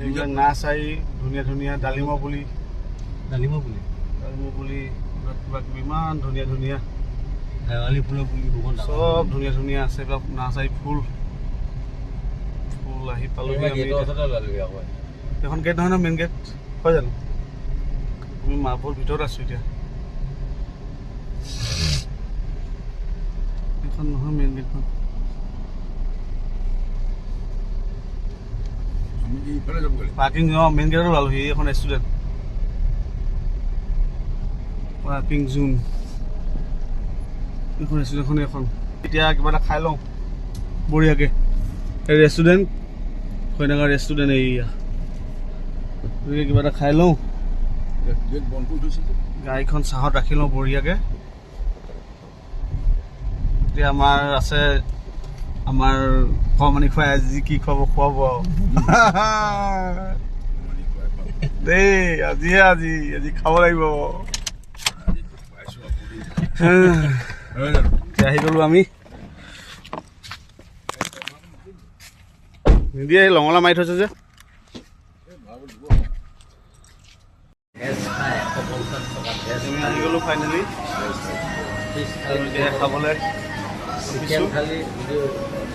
এইবিলাক নাৰ্চাৰী ধুনীয়া ধুনীয়া ডালিমৰ পুলি। ডালিমৰ পুলি? ডালিমৰ পুলি কিবা কিবি ইমান ধুনীয়া ধুনীয়া। শেৱালি ফুলৰ পুলি চব ধুনীয়া ধুনীয়া আছে এইবিলাক নাৰ্চাৰী ফুল। ফুল আহি আকৌ। এইখন গেট নহয় ন মেইন গেট হয় জানো? আমি মাহপুৰ ভিতৰত আছো এতিয়া। এইখন নহয় মেইন গেটখন পাৰ্কিং অঁ মেইন গেটত ওলালোহি এইখন ৰেষ্টুৰেণ্ট পাৰ্কিং জোন এইখন ৰেষ্টুৰেণ্টখন এখন। এতিয়া কিবা এটা খাই লওঁ বঢ়িয়াকৈ। এই ৰেষ্টুৰেণ্ট কইনাগাঁও ৰেষ্টুৰেণ্ট এইয়া গতিকে কিবা এটা খাই লওঁ। গাড়ীখন চাহত ৰাখি লওঁ বঢ়িয়াকৈ। এতিয়া আমাৰ আছে আমাৰ খোৱামানি খুৱাই আজি কি খুৱাব খুৱাব দেই আজিহে আজি আজি খাব লাগিব। আহি গ'লো আমি। নিদিয়ে লঙলা মাৰি থৈছে যে। আহি গ'লো ফাইনেলি খাবলৈ।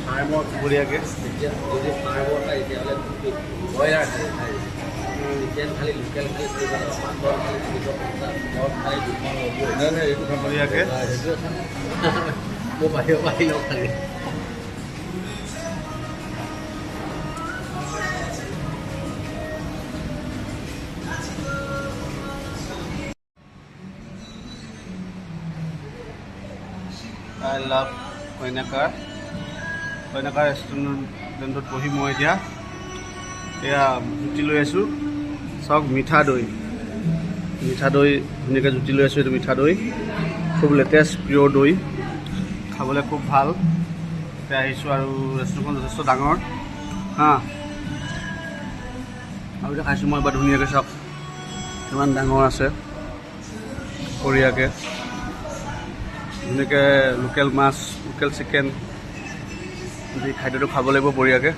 ফায়ারওয়ার্ক ঘুরে আগে। যদি ফায়ারওয়ার্ক হয় তেতিয়াহ'লে ভয় খালি লোকেল খালি খালি নিজৰ খালি দুখন নাই নাই I love কইনাকাৰ ৰেষ্টুৰেণ্টত বহি মই এতিয়া এয়া জুতি লৈ আছোঁ। চাওক মিঠা দৈ। মিঠা দৈ ধুনীয়াকৈ জুতি লৈ আছোঁ এইটো মিঠা দৈ। খুব লেটেষ্ট পিয়'ৰ দৈ। খাবলৈ খুব ভাল। এতিয়া আহিছোঁ আৰু ৰেষ্টুৰেণ্টখন যথেষ্ট ডাঙৰ। হা। আৰু এতিয়া খাইছোঁ মই এবাৰ ধুনীয়াকৈ চাওক। কিমান ডাঙৰ আছে। বঢ়িয়াকৈ। ধুনীয়াকৈ লোকেল মাছ লোকেল চিকেন দি খাদ্যটো খাব লাগিব বঢ়িয়াকৈ।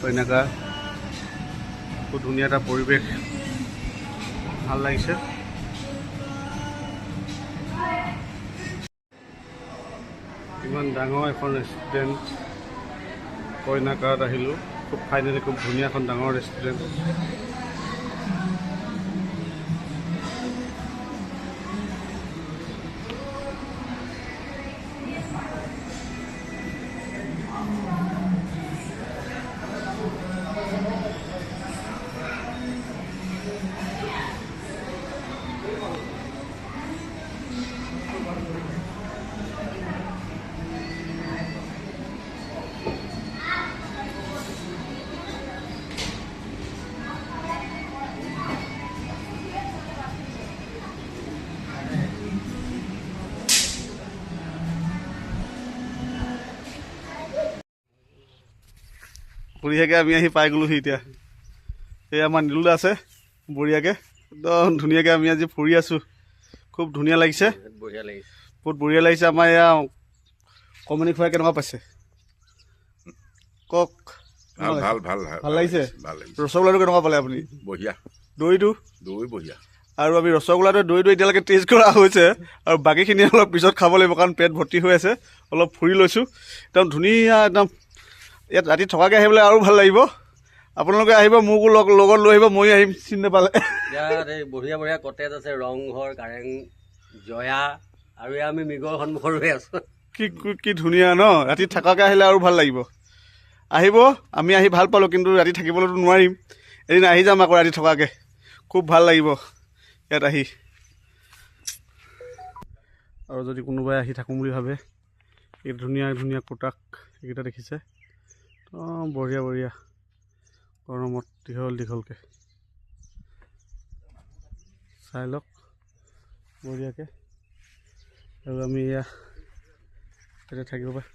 কইনাকা খুব ধুনীয়া এটা পৰিৱেশ ভালো লাগিছে। ইমান ডাঙৰ এখন ৰেষ্টুৰেণ্ট কইনাকাত আহিলোঁ। খুব ফাইনেলি খুব ধুনীয়া এখন ডাঙৰ ৰেষ্টুৰেণ্ট বঢ়িয়াকৈ আমি আহি পাই গ'লোহি এতিয়া। এই আমাৰ নীলদা আছে বঢ়িয়াকৈ। একদম ধুনীয়াকৈ আমি আজি ফুৰি আছোঁ। খুব ধুনীয়া লাগিছে। বঢ়িয়া লাগিছে। বহুত বঢ়িয়া লাগিছে। আমাৰ এয়া কমনি খুৱাই কেনেকুৱা পাইছে? কওক। ভাল ভাল ভাল ভাল লাগিছে? ভাল লাগিছে। ৰসগোল্লাটো কেনেকুৱা পালে আপুনি? বঢ়িয়া। দৈটো? দৈ বঢ়িয়া। আৰু আমি ৰসগোল্লাটো দৈটো এতিয়ালৈকে টেষ্ট কৰা হৈছে। আৰু বাকীখিনি অলপ পিছত খাব লাগিব কাৰণ পেট ভৰ্তি হৈ আছে। অলপ ফুৰি লৈছোঁ। একদম ধুনীয়া একদম ইয়াত ৰাতি থকাকৈ আহিবলৈ আৰু ভাল লাগিব। আপোনালোকে আহিব মোকো লগ লগত লৈ আহিব ময়ো আহিম চিনি নাপালে। ইয়াত এই বঢ়িয়া বঢ়িয়া কটেজ আছে ৰংঘৰ কাৰেং জয়া আৰু আমি মৃগৰ সন্মুখত ৰৈ আছোঁ। কি কি- কি ধুনীয়া ন ৰাতি থকাকৈ আহিলে আৰু ভাল লাগিব। আহিব আমি আহি ভাল পালোঁ কিন্তু ৰাতি থাকিবলৈতো নোৱাৰিম। এদিন আহি যাম আকৌ ৰাতি থকাকৈ খুব ভাল লাগিব ইয়াত আহি। আৰু যদি কোনোবাই আহি থাকোঁ বুলি ভাবে এই ধুনীয়া ধুনীয়া কোটাক এইকেইটা দেখিছে। একদম বঢ়িয়া বঢ়িয়া। গৰমত দীঘল দীঘলকৈ। চাই লওক বঢ়িয়াকৈ। আৰু আমি এয়া এতিয়া থাকিব পাৰে।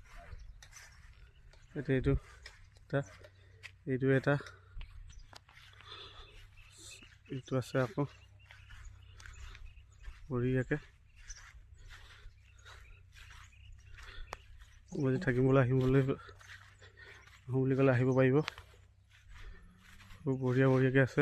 এতিয়া এইটো এটা এইটো এটা। এইটো আছে আকৌ। বঢ়িয়াকৈ। থাকিবলৈ আহিবলৈ বুলি ক'লে আহিব পাৰিব। বঢ়িয়া বঢ়িয়াকৈ আছে।